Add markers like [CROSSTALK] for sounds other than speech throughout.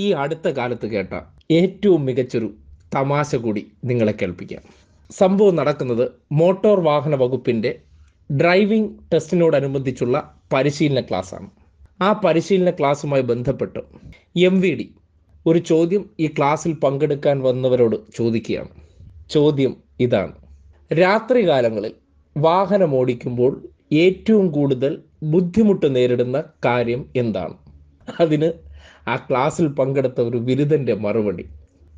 ഈ അടുത്ത കാലത്ത് കേട്ട ഏറ്റവും മികച്ചൊരു തമാശ കൂടി നിങ്ങളെ കേൾപ്പിക്കാം. സംഭവം നടക്കുന്നത് മോട്ടോർ വാഹന വകുപ്പിന്റെ ഡ്രൈവിംഗ് ടെസ്റ്റിനോടനുബന്ധിച്ചുള്ള പരിശീലന ക്ലാസ്സാണ്. ആ പരിശീലന ക്ലാസ്സുമായി ബന്ധപ്പെട്ട് എം വി ഡി ഒരു ചോദ്യം ഈ ക്ലാസ്സിൽ പങ്കെടുക്കാൻ വന്നവരോട് ചോദിക്കുകയാണ്. ചോദ്യം ഇതാണ്. രാത്രികാലങ്ങളിൽ വാഹനം ഓടിക്കുമ്പോൾ ഏറ്റവും കൂടുതൽ ബുദ്ധിമുട്ട് നേരിടുന്ന കാര്യം എന്താണ്? അതിന് ആ ക്ലാസ്സിൽ പങ്കെടുത്ത ഒരു ബിരുദന്റെ മറുപടി.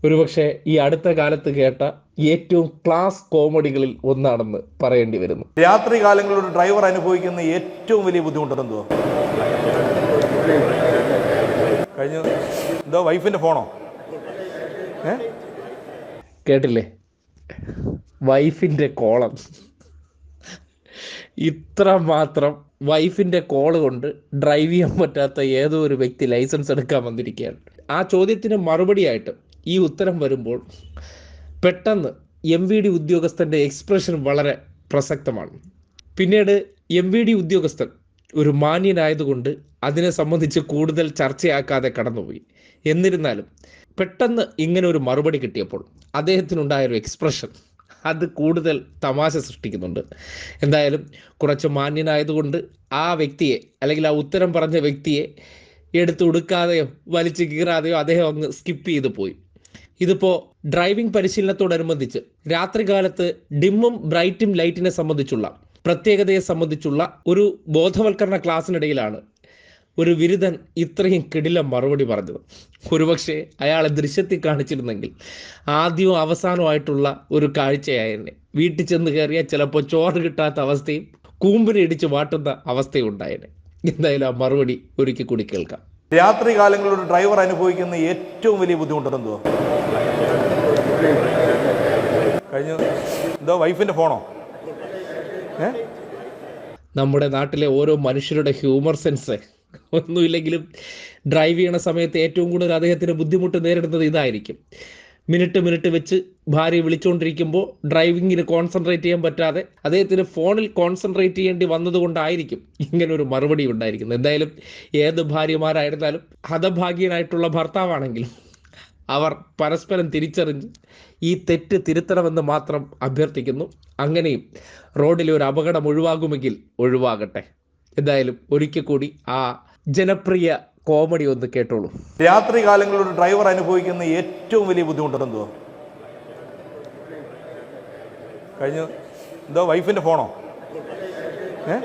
ഒരുപക്ഷെ ഈ അടുത്ത കാലത്ത് കേട്ട ഏറ്റവും ക്ലാസ് കോമഡികളിൽ ഒന്നാണെന്ന് പറയേണ്ടി വരുന്നു. രാത്രി കാലങ്ങളിൽ ഒരു ഡ്രൈവർ അനുഭവിക്കുന്ന ഏറ്റവും വലിയ ബുദ്ധിമുട്ട് എന്തോ കഴിഞ്ഞ എന്തോ വൈഫിന്റെ ഫോണോ? കേട്ടില്ലേ? വൈഫിന്റെ കോളം. ഇത്ര മാത്രം വൈഫിന്റെ കോൾ കൊണ്ട് ഡ്രൈവ് ചെയ്യാൻ പറ്റാത്ത ഏതോ ഒരു വ്യക്തി ലൈസൻസ് എടുക്കാൻ വന്നിരിക്കുകയാണ്. ആ ചോദ്യത്തിന് മറുപടിയായിട്ട് ഈ ഉത്തരം വരുമ്പോൾ പെട്ടെന്ന് എം വി ഡി ഉദ്യോഗസ്ഥന്റെ എക്സ്പ്രഷൻ വളരെ പ്രസക്തമാണ്. പിന്നീട് എം വി ഡി ഉദ്യോഗസ്ഥൻ ഒരു മാന്യനായതുകൊണ്ട് അതിനെ സംബന്ധിച്ച് കൂടുതൽ ചർച്ചയാക്കാതെ കടന്നുപോയി. എന്നിരുന്നാലും പെട്ടെന്ന് ഇങ്ങനെ ഒരു മറുപടി കിട്ടിയപ്പോൾ അദ്ദേഹത്തിനുണ്ടായ ഒരു എക്സ്പ്രഷൻ അത് കൂടുതൽ തമാശ സൃഷ്ടിക്കുന്നുണ്ട്. എന്തായാലും കുറച്ച് മാന്യനായതുകൊണ്ട് ആ വ്യക്തിയെ അല്ലെങ്കിൽ ആ ഉത്തരം പറഞ്ഞ വ്യക്തിയെ എടുത്തു ഉടുക്കാതെയോ വലിച്ചു കീറാതെയോ അദ്ദേഹം അങ്ങ് സ്കിപ്പ് ചെയ്തു പോയി. ഇതിപ്പോൾ ഡ്രൈവിംഗ് പരിശീലനത്തോടനുബന്ധിച്ച് രാത്രികാലത്ത് ഡിമ്മും ബ്രൈറ്റും ലൈറ്റിനെ സംബന്ധിച്ചുള്ള പ്രത്യേകതയെ സംബന്ധിച്ചുള്ള ഒരു ബോധവൽക്കരണ ക്ലാസ്സിനിടയിലാണ് ഒരു ബിരുദൻ ഇത്രയും കിടില മറുപടി പറഞ്ഞത്. ഒരുപക്ഷെ അയാളെ ദൃശ്യത്തിൽ കാണിച്ചിരുന്നെങ്കിൽ ആദ്യവും അവസാനമായിട്ടുള്ള ഒരു കാഴ്ചയായിരുന്നു. വീട്ടിൽ ചെന്ന് കയറിയാൽ ചിലപ്പോൾ ചോറ് കിട്ടാത്ത അവസ്ഥയും കൂമ്പിനെ ഇടിച്ച് വാട്ടുന്ന അവസ്ഥയും ഉണ്ടായേനെ. എന്തായാലും ആ മറുപടി ഒരുക്കി കൂടി കേൾക്കാം. രാത്രി കാലങ്ങളിൽ ഒരു ഡ്രൈവർ അനുഭവിക്കുന്ന ഏറ്റവും വലിയ ബുദ്ധിമുട്ട് എന്തോ കഴിഞ്ഞ. എന്തോ വൈഫിന്റെ ഫോണോ? ഏ? നമ്മുടെ നാട്ടിലെ ഓരോ മനുഷ്യരുടെ ഹ്യൂമർ സെൻസ് [LAUGHS] ഒന്നുമില്ലെങ്കിലും ഡ്രൈവ് ചെയ്യണ സമയത്ത് ഏറ്റവും കൂടുതൽ അദ്ദേഹത്തിന് ബുദ്ധിമുട്ട് നേരിടുന്നത് ഇതായിരിക്കും. മിനിറ്റ് മിനിറ്റ് വെച്ച് ഭാര്യ വിളിച്ചുകൊണ്ടിരിക്കുമ്പോൾ ഡ്രൈവിങ്ങിന് കോൺസെൻട്രേറ്റ് ചെയ്യാൻ പറ്റാതെ അദ്ദേഹത്തിന് ഫോണിൽ കോൺസെൻട്രേറ്റ് ചെയ്യേണ്ടി വന്നതുകൊണ്ടായിരിക്കും ഇങ്ങനെ ഒരു മറുപടി ഉണ്ടായിരിക്കുന്നത്. എന്തായാലും ഏത് ഭാര്യമാരായിരുന്നാലും ഹതഭാഗ്യനായിട്ടുള്ള ഭർത്താവാണെങ്കിലും അവർ പരസ്പരം തിരിച്ചറിഞ്ഞ് ഈ തെറ്റ് തിരുത്തണമെന്ന് മാത്രം അഭ്യർത്ഥിക്കുന്നു. അങ്ങനെയും റോഡിലെ ഒരു അപകടം ഒഴിവാകുമെങ്കിൽ ഒഴിവാകട്ടെ. എന്തായാലും ഒരിക്കൽ കൂടി ആ ജനപ്രിയ കോമഡി ഒന്ന് കേട്ടോളൂ. രാത്രി കാലങ്ങളിൽ ഒരു ഡ്രൈവർ അനുഭവിക്കുന്ന ഏറ്റവും വലിയ ബുദ്ധിമുട്ട് എന്തോ കഴിഞ്ഞ. എന്തോ വൈഫിന്റെ ഫോണോ? ഏ?